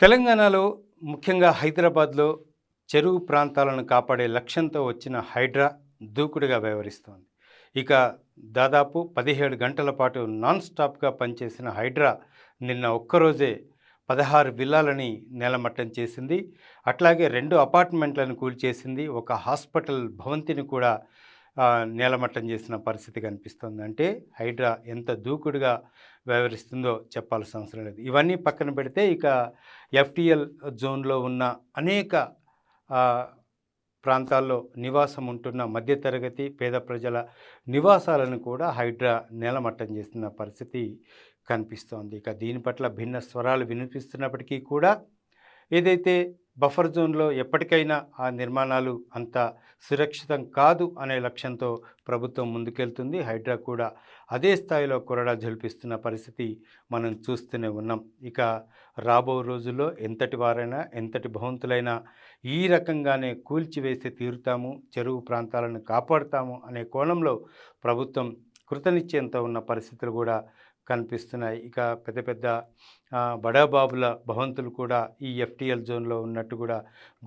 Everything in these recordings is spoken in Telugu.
తెలంగాణలో ముఖ్యంగా హైదరాబాద్లో చెరువు ప్రాంతాలను కాపాడే లక్ష్యంతో వచ్చిన హైడ్రా దూకుడుగా వ్యవహరిస్తోంది. ఇక దాదాపు పదిహేడు గంటల పాటు నాన్ స్టాప్గా పనిచేసిన హైడ్రా నిన్న ఒక్కరోజే పదహారు విల్లాలని నేలమట్టం చేసింది. అట్లాగే రెండు అపార్ట్మెంట్లను కూల్చేసింది. ఒక హాస్పిటల్ భవంతిని కూడా నేలమట్టం చేసిన పరిస్థితి కనిపిస్తుంది. అంటే హైడ్రా ఎంత దూకుడుగా వ్యవహరిస్తుందో చెప్పాల్సిన అవసరం లేదు. ఇవన్నీ పక్కన పెడితే ఇక ఎఫ్టిఎల్ జోన్లో ఉన్న అనేక ప్రాంతాల్లో నివాసం ఉంటున్న మధ్యతరగతి పేద ప్రజల నివాసాలను కూడా హైడ్రా నేలమట్టం చేస్తున్న పరిస్థితి కనిపిస్తోంది. ఇక దీని పట్ల భిన్న స్వరాలు వినిపిస్తున్నప్పటికీ కూడా ఏదైతే బఫర్ జోన్లో ఎప్పటికైనా ఆ నిర్మాణాలు అంత సురక్షితం కాదు అనే లక్ష్యంతో ప్రభుత్వం ముందుకెళ్తుంది. హైడ్రా కూడా అదే స్థాయిలో కొరడా జల్పిస్తున్న పరిస్థితి మనం చూస్తూనే ఉన్నాం. ఇక రాబో రోజుల్లో ఎంతటి వారైనా ఎంతటి భవంతులైనా ఈ రకంగానే కూల్చివేసి తీరుతాము చెరువు ప్రాంతాలను కాపాడుతాము అనే కోణంలో ప్రభుత్వం కృతనిశ్చయంతో ఉన్న పరిస్థితులు కూడా కనిపిస్తున్నాయి. ఇక పెద్ద పెద్ద బడాబాబుల భవంతులు కూడా ఈ ఎఫ్టీఎల్ జోన్లో ఉన్నట్టు కూడా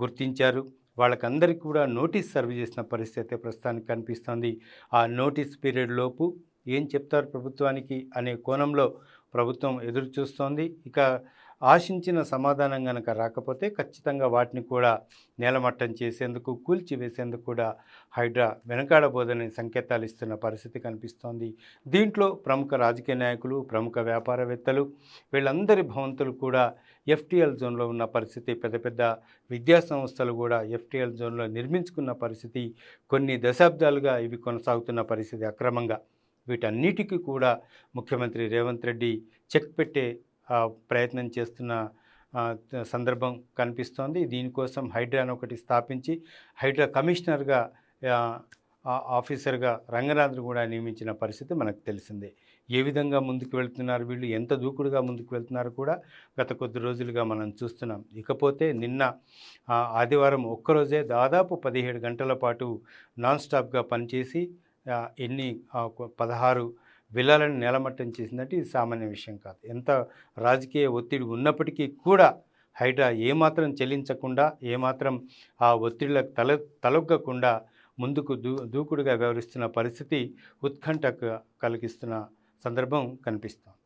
గుర్తించారు. వాళ్ళకందరికీ కూడా నోటీస్ సర్వ్ చేసిన పరిస్థితి అయితే ప్రస్తుతానికి కనిపిస్తుంది. ఆ నోటీస్ పీరియడ్ లోపు ఏం చెప్తారు ప్రభుత్వానికి అనే కోణంలో ప్రభుత్వం ఎదురు చూస్తోంది ఇక ఆశించిన సమాధానం కనుక రాకపోతే ఖచ్చితంగా వాటిని కూడా నేలమట్టం చేసేందుకు కూల్చివేసేందుకు కూడా హైడ్రా వెనకాడబోదని సంకేతాలు ఇస్తున్న పరిస్థితి కనిపిస్తోంది. దీంట్లో ప్రముఖ రాజకీయ నాయకులు ప్రముఖ వ్యాపారవేత్తలు వీళ్ళందరి భవంతులు కూడా ఎఫ్టీఎల్ జోన్లో ఉన్న పరిస్థితి పెద్ద పెద్ద విద్యా సంస్థలు కూడా ఎఫ్టీఎల్ జోన్లో నిర్మించుకున్న పరిస్థితి కొన్ని దశాబ్దాలుగా ఇవి కొనసాగుతున్న పరిస్థితి అక్రమంగా. వీటన్నిటికీ కూడా ముఖ్యమంత్రి రేవంత్ రెడ్డి చెక్ పెట్టే ప్రయత్నం చేస్తున్న సందర్భం కనిపిస్తోంది. దీనికోసం హైడ్రాను ఒకటి స్థాపించి హైడ్రా కమిషనర్గా ఆఫీసర్గా రంగనాథ్ను కూడా నియమించిన పరిస్థితి మనకు తెలిసిందే. ఏ విధంగా ముందుకు వెళ్తున్నారు వీళ్ళు? ఎంత దూకుడుగా ముందుకు వెళ్తున్నారు కూడా గత కొద్ది రోజులుగా మనం చూస్తున్నాం. ఇకపోతే నిన్న ఆదివారం ఒక్కరోజే దాదాపు పదిహేడు గంటల పాటు నాన్ స్టాప్గా పనిచేసి ఎన్ని పదహారు విల్లాలను నేలమట్టం చేసిందంటే ఇది సామాన్య విషయం కాదు. ఎంత రాజకీయ ఒత్తిడి ఉన్నప్పటికీ కూడా హైడ్రా ఏమాత్రం చెల్లించకుండా ఏమాత్రం ఆ ఒత్తిడిలకు తల తలొగ్గకుండా ముందుకు దూ దూకుడుగా వ్యవహరిస్తున్న పరిస్థితి ఉత్కంఠ కలిగిస్తున్న సందర్భం కనిపిస్తోంది.